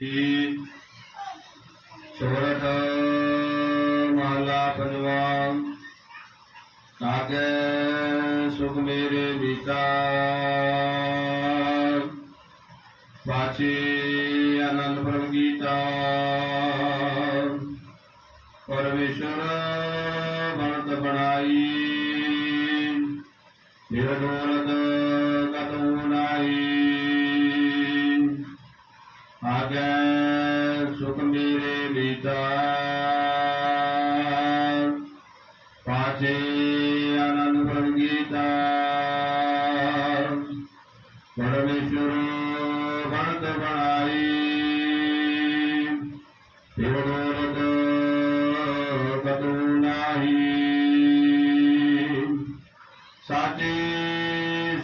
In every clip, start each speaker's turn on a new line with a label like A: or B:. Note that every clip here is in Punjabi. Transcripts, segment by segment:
A: ਜੀ। ਸੋਰਠ ਮਹਲਾ ਪੰਜਵਾ ਤਾਗੇ ਸੁਖ ਮੇਰੇ ਬੀਤਾ। ਬਾਚੀ ਆਨੰਦ ਪ੍ਰਭ ਗੀਤਾ। ਪਰਮੇਸ਼ਰ ਬਣਤ ਬਣਾਈ। ਨਿਰਦੋਰਤ ਮੇਰੇ ਬੀਤਾ ਆਨੰਦ ਪ੍ਰਭ ਗੀਤਾ ਪਰਮੇਸ਼ਰ ਬਣਤ ਬਣਾਈ ਤਿਰੋਰਤ ਕਤੂ ਨਾਹੀ ਸਾਚੇ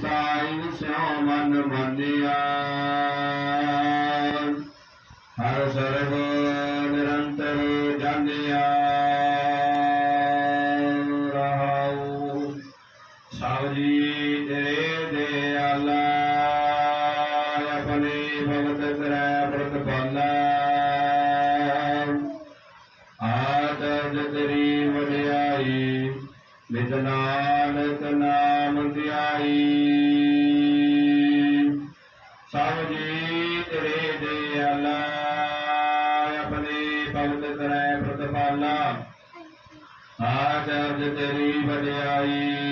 A: ਸਾਈਂ ਸਿਉ ਮਨ ਮੰਨਿਆ ਜੀ ਤੇਰੇ ਦਿਆਲਾ ਆਪਣੇ ਭਗਤ ਕਰੈ ਪ੍ਰਤਪਾਲਾ ਆਦਜ ਤੇਰੀ ਵਡਿਆਈ, ਨਿਤ ਨਾਨਕ ਨਾਮ ਧਿਆਈ। ਸਭ ਜੀ ਤੇਰੇ ਦਿਆਲਾ ਆਪਣੇ ਭਗਤ ਕਰੈ ਪ੍ਰਤਪਾਲਾ ਆਦਜ ਤੇਰੀ ਵਡਿਆਈ